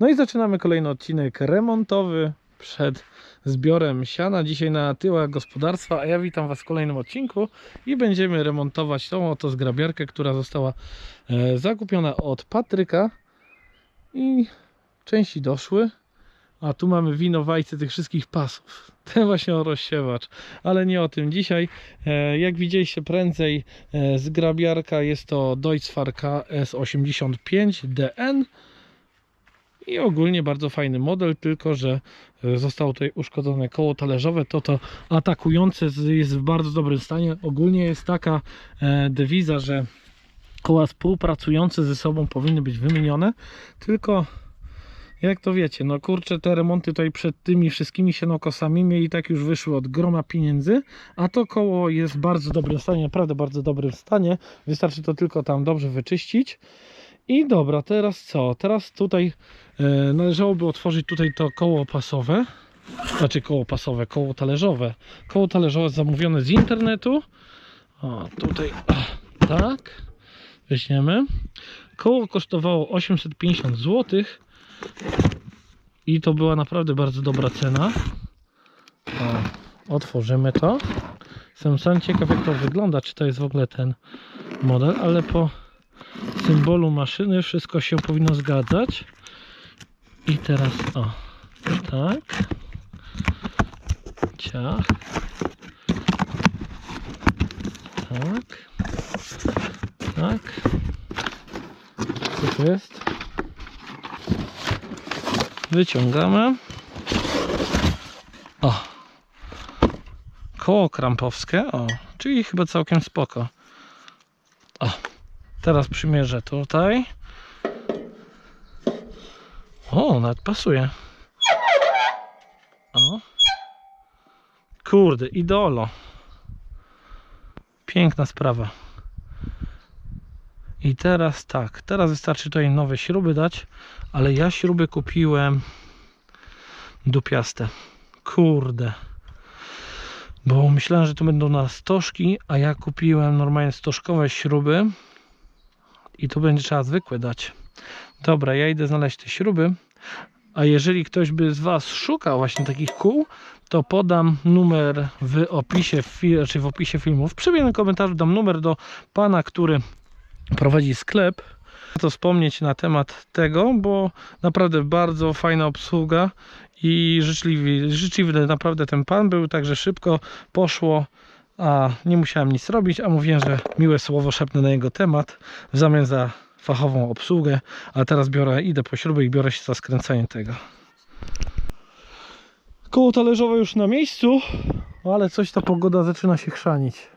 No i zaczynamy kolejny odcinek remontowy przed zbiorem siana. Dzisiaj na tyłach gospodarstwa, a ja witam Was w kolejnym odcinku i będziemy remontować tą oto zgrabiarkę, która została e, zakupiona od Patryka i części doszły. A tu mamy winowajce tych wszystkich pasów. Ten właśnie rozsiewacz, ale nie o tym dzisiaj. E, Jak widzieliście prędzej, e, zgrabiarka jest to Deutzfarka S85DN i ogólnie bardzo fajny model, tylko że e, zostało tutaj uszkodzone koło talerzowe. To to atakujące jest w bardzo dobrym stanie. Ogólnie jest taka e, dewiza, że koła współpracujące ze sobą powinny być wymienione, tylko jak to wiecie, no kurczę, te remonty tutaj przed tymi wszystkimi sienokosami mi i tak już wyszły od groma pieniędzy, a to koło jest w bardzo dobrym stanie, naprawdę bardzo dobrym stanie. Wystarczy to tylko tam dobrze wyczyścić. I dobra, teraz co? Teraz tutaj należałoby otworzyć tutaj to koło pasowe. Znaczy koło pasowe, koło talerzowe. Koło talerzowe zamówione z internetu. O, tutaj tak. Weźmiemy. Koło kosztowało 850 zł. I to była naprawdę bardzo dobra cena. O, otworzymy to. Jestem sam ciekaw jak to wygląda, czy to jest w ogóle ten model, ale po symbolu maszyny wszystko się powinno zgadzać. I teraz o, tak. Ciach. Tak. Tak. Co to jest? Wyciągamy. O. Koło krampowskie. O, czyli chyba całkiem spoko. O. Teraz przymierzę tutaj. O, nawet pasuje. O. Kurde, idolo. Piękna sprawa. I teraz tak, teraz wystarczy tutaj nowe śruby dać, ale ja śruby kupiłem dupiaste. Kurde. Bo myślałem, że to będą na stożki, a ja kupiłem normalnie stożkowe śruby i tu będzie trzeba zwykłe dać. Dobra, ja idę znaleźć te śruby. A jeżeli ktoś by z Was szukał właśnie takich kół, to podam numer w opisie, czy w opisie filmu. W przyjemnym komentarzu dam numer do pana, który prowadzi sklep. Warto wspomnieć na temat tego, bo naprawdę bardzo fajna obsługa i życzliwy, życzliwy naprawdę ten pan był, także szybko poszło, a nie musiałem nic robić, a mówiłem, że miłe słowo szepnę na jego temat w zamian za fachową obsługę, a teraz biorę, idę po śruby i biorę się za skręcanie tego. Koło talerzowe już na miejscu, ale coś ta pogoda zaczyna się chrzanić.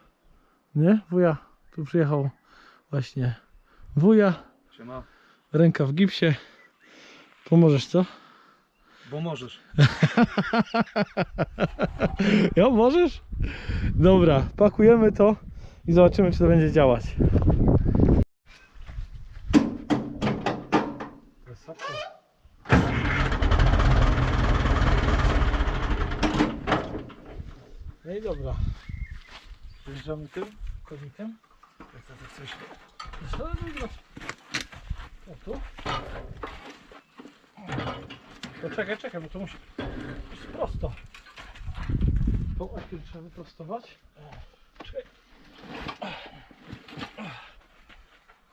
Nie? Wuja tu przyjechał właśnie wuja, Siema. ręka w gipsie. Pomożesz co? Bo możesz. Ja możesz? Dobra, pakujemy to i zobaczymy czy to będzie działać. No i dobra. Wjeżdżamy tym kozikiem. Jak to tak coś. Co? O tu. To czekaj, czekaj, bo to musi być prosto. Tą okiem trzeba wyprostować. Czekaj.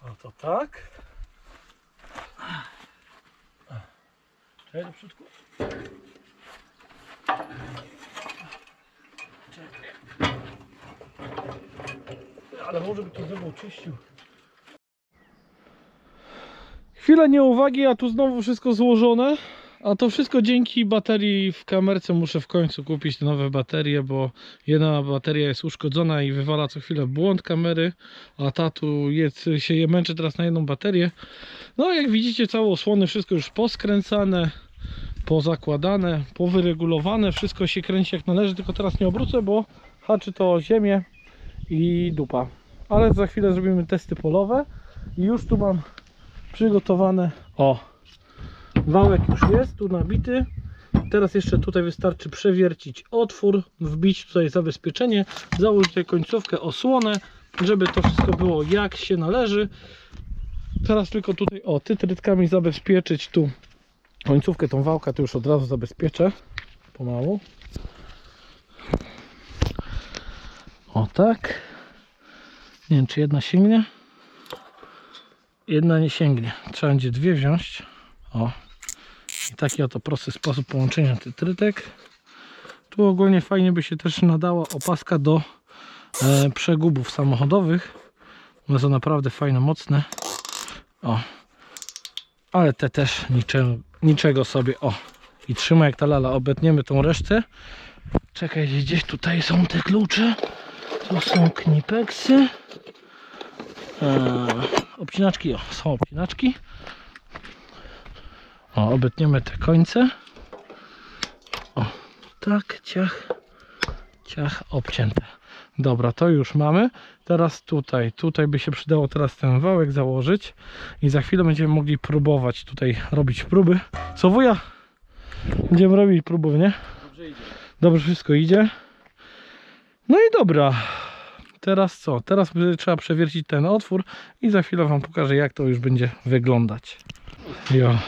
O to tak. Czekaj do przodku. Ale może by to znowu czyścił. Chwila nieuwagi, a tu znowu wszystko złożone. A to wszystko dzięki baterii w kamerce. Muszę w końcu kupić te nowe baterie, bo jedna bateria jest uszkodzona i wywala co chwilę błąd kamery, a ta tu jest, się je męczy teraz na jedną baterię. No jak widzicie całe osłony, wszystko już poskręcane, pozakładane, powyregulowane, wszystko się kręci jak należy, tylko teraz nie obrócę, bo haczy to ziemię i dupa. Ale za chwilę zrobimy testy polowe i już tu mam przygotowane, o Wałek już jest tu nabity. Teraz jeszcze tutaj wystarczy przewiercić otwór, wbić tutaj zabezpieczenie, założyć tutaj końcówkę, osłonę, żeby to wszystko było jak się należy. Teraz tylko tutaj o tytrytkami zabezpieczyć tu końcówkę tą wałkę to już od razu zabezpieczę pomału. O tak. Nie wiem czy jedna sięgnie. Jedna nie sięgnie. Trzeba będzie dwie wziąć. O. I taki oto prosty sposób połączenia tytrytek. Tu ogólnie fajnie by się też nadała opaska do e, przegubów samochodowych. One są naprawdę fajne, mocne. O. Ale te też niczego, niczego sobie. O. I trzyma jak ta lala. Obetniemy tą resztę. Czekaj, gdzieś tutaj są te klucze. Tu są knipeksy. Eee, obcinaczki, o, są obcinaczki. O, obetniemy te końce. O, tak, ciach, ciach, obcięte. Dobra, to już mamy. Teraz tutaj, tutaj by się przydało teraz ten wałek założyć i za chwilę będziemy mogli próbować tutaj robić próby. Co wuja? Będziemy robić próby, nie? Dobrze idzie. Dobrze wszystko idzie. No i dobra. Teraz co? Teraz trzeba przewiercić ten otwór i za chwilę Wam pokażę jak to już będzie wyglądać. Jo.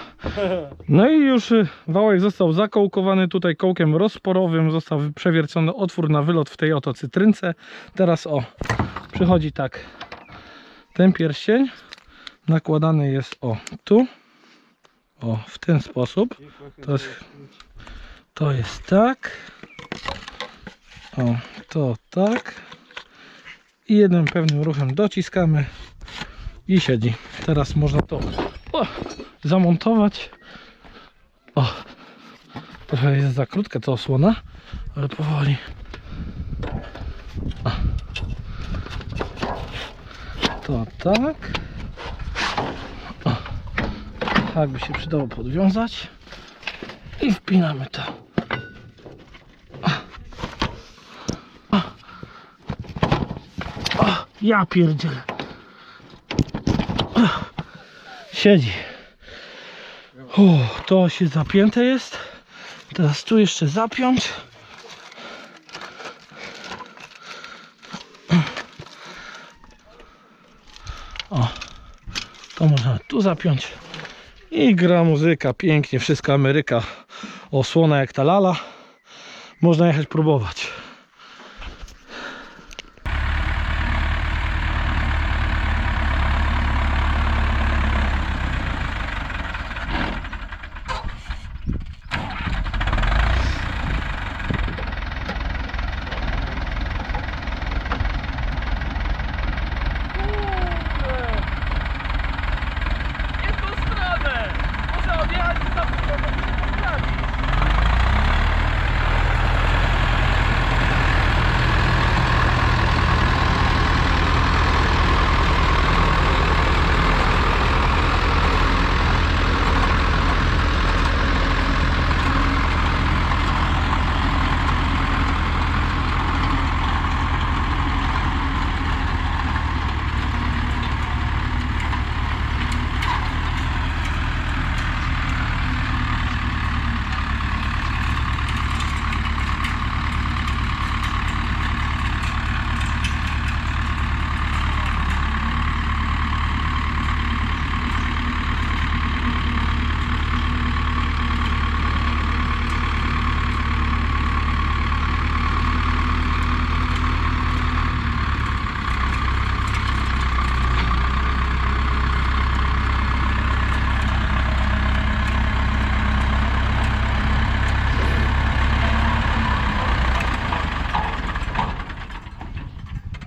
No i już y, wałek został zakołkowany tutaj kołkiem rozporowym, został przewiercony otwór na wylot w tej oto cytrynce. Teraz o, przychodzi tak ten pierścień, nakładany jest o tu, o w ten sposób. To jest, to jest tak, o to tak i jednym pewnym ruchem dociskamy i siedzi. Teraz można to o, zamontować. O, trochę jest za krótka ta osłona, ale powoli. O. To tak. O. Tak by się przydało podwiązać. I wpinamy to. Ja pierdzielę. Siedzi. O, to się zapięte jest. Teraz tu jeszcze zapiąć. O, to można tu zapiąć. I gra muzyka, pięknie, wszystko Ameryka. Osłona jak ta lala. Można jechać próbować. Nie w tą stronę! Muszę odjechać i zapomnieć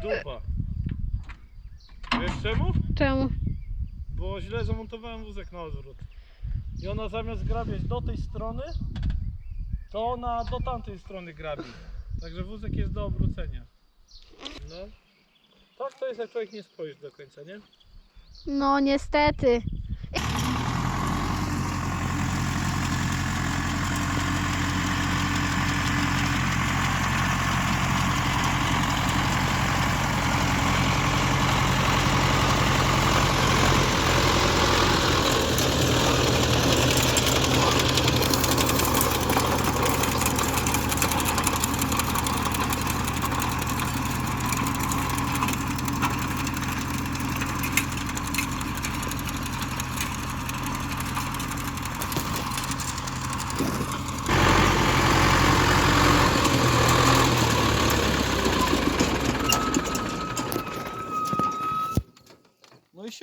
Dupa. Wiesz czemu? Czemu? Bo źle zamontowałem wózek na odwrót. I ona zamiast grabiać do tej strony, to ona do tamtej strony grabi. Także wózek jest do obrócenia. No. Tak to jest jak człowiek nie spojrzy do końca, nie? No niestety.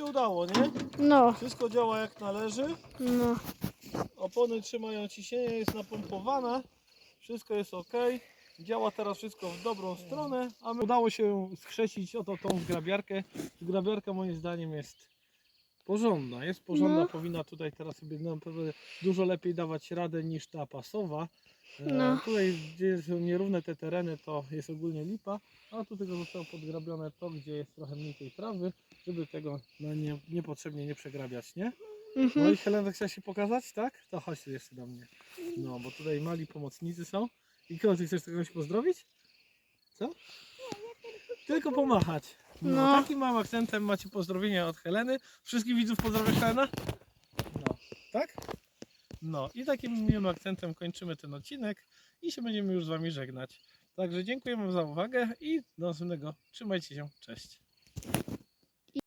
Udało, nie? No, Wszystko działa jak należy. no. Opony trzymają ciśnienie, jest napompowana. Wszystko jest ok. Działa teraz wszystko w dobrą stronę, a my udało się skrzesić oto tą zgrabiarkę. Zgrabiarka moim zdaniem jest porządna. Jest porządna, No. powinna tutaj teraz sobie naprawdę dużo lepiej dawać radę niż ta pasowa. E, No. Tutaj, gdzie są nierówne te tereny, to jest ogólnie lipa, a tu tylko zostało podgrabione to, gdzie jest trochę mniej tej trawy, żeby tego no, nie, niepotrzebnie nie przegrabiać, nie? No Mhm. i Helena chce się pokazać, tak? To chodź tu jeszcze do mnie. No, bo tutaj mali pomocnicy są. I kogo ty chcesz kogoś pozdrowić? Co? Tylko pomachać. No, No. Takim małym akcentem macie pozdrowienia od Heleny. Wszystkich widzów pozdrawiasz Helena? No, tak? No i takim miłym akcentem kończymy ten odcinek i się będziemy już z Wami żegnać. Także dziękujemy za uwagę i do następnego. Trzymajcie się. Cześć.